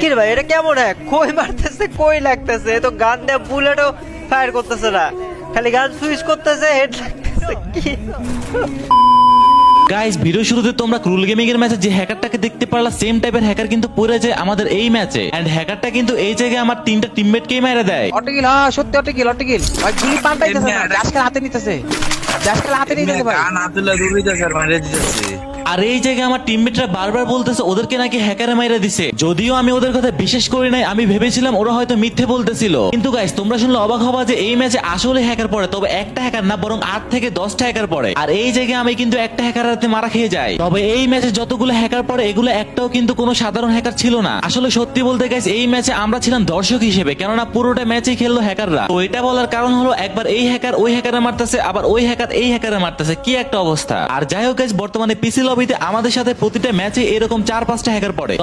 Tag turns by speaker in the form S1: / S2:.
S1: কি ভাই এটা কেমন হ্যাক কই মারতেছে কই লাগতেছে? তো গান দিয়ে বুলেটও ফায়ার করতেছে না। খালি গান সুইচ করতেছে হেড লাগতেছে কি?
S2: গাইস ভিডিও শুরুতে তোমরা ক্রুল গেমিং এর ম্যাচে যে হ্যাকারটাকে দেখতে পারলা সেম টাইপের হ্যাকার কিন্তু পড়ে যায় আমাদের এই ম্যাচে এন্ড হ্যাকারটা কিন্তু এই জায়গায় আমার তিনটা টিমমেটকেই মেরে দেয়।
S3: অটকিল হ্যাঁ সত্যি অটকিল অটকিল। ভাই গুলি পাল্টাইতেছে না হাতে নিতেছে। হাতে নিতেছে ভাই।
S4: আর মারে দিতেছে
S2: আর এই জায়গায় আমার টিমমেটরা বারবার বলতেছে ওদেরকে নাকি হ্যাকারে মাইরা দিছে। যদিও আমি ওদের কথা বিশেষ করি নাই আমি ভেবেছিলাম ওরা হয়তো মিথ্যে বলতেছিল। কিন্তু গাইস তোমরা শুনলে অবাক হবা যে এই ম্যাচে আসলে হ্যাকার পড়ে তবে একটা হ্যাকার না বরং আট থেকে দশটা হ্যাকার পড়ে। আর এই জায়গায় আমি কিন্তু একটা হ্যাকার হাতে মারা খেয়ে যাই। তবে এই ম্যাচে যতগুলো হ্যাকার পড়ে এগুলো একটাও কিন্তু কোনো সাধারণ হ্যাকার ছিল না। আসলে সত্যি বলতে গাইস এই ম্যাচে আমরা ছিলাম দর্শক হিসেবে কেননা পুরোটা ম্যাচেই খেললো হ্যাকাররা তো এটা বলার কারণ হলো একবার এই হ্যাকার ওই হ্যাকারে মারতেছে আবার ওই হ্যাকার এই হ্যাকারে মারতেছে। কি একটা অবস্থা। আর যাই হোক guys, বর্তমানে পিসি আমাদের সাথে প্রতিটা ম্যাচে এরকম চার পাঁচটা হ্যাকার পড়ে।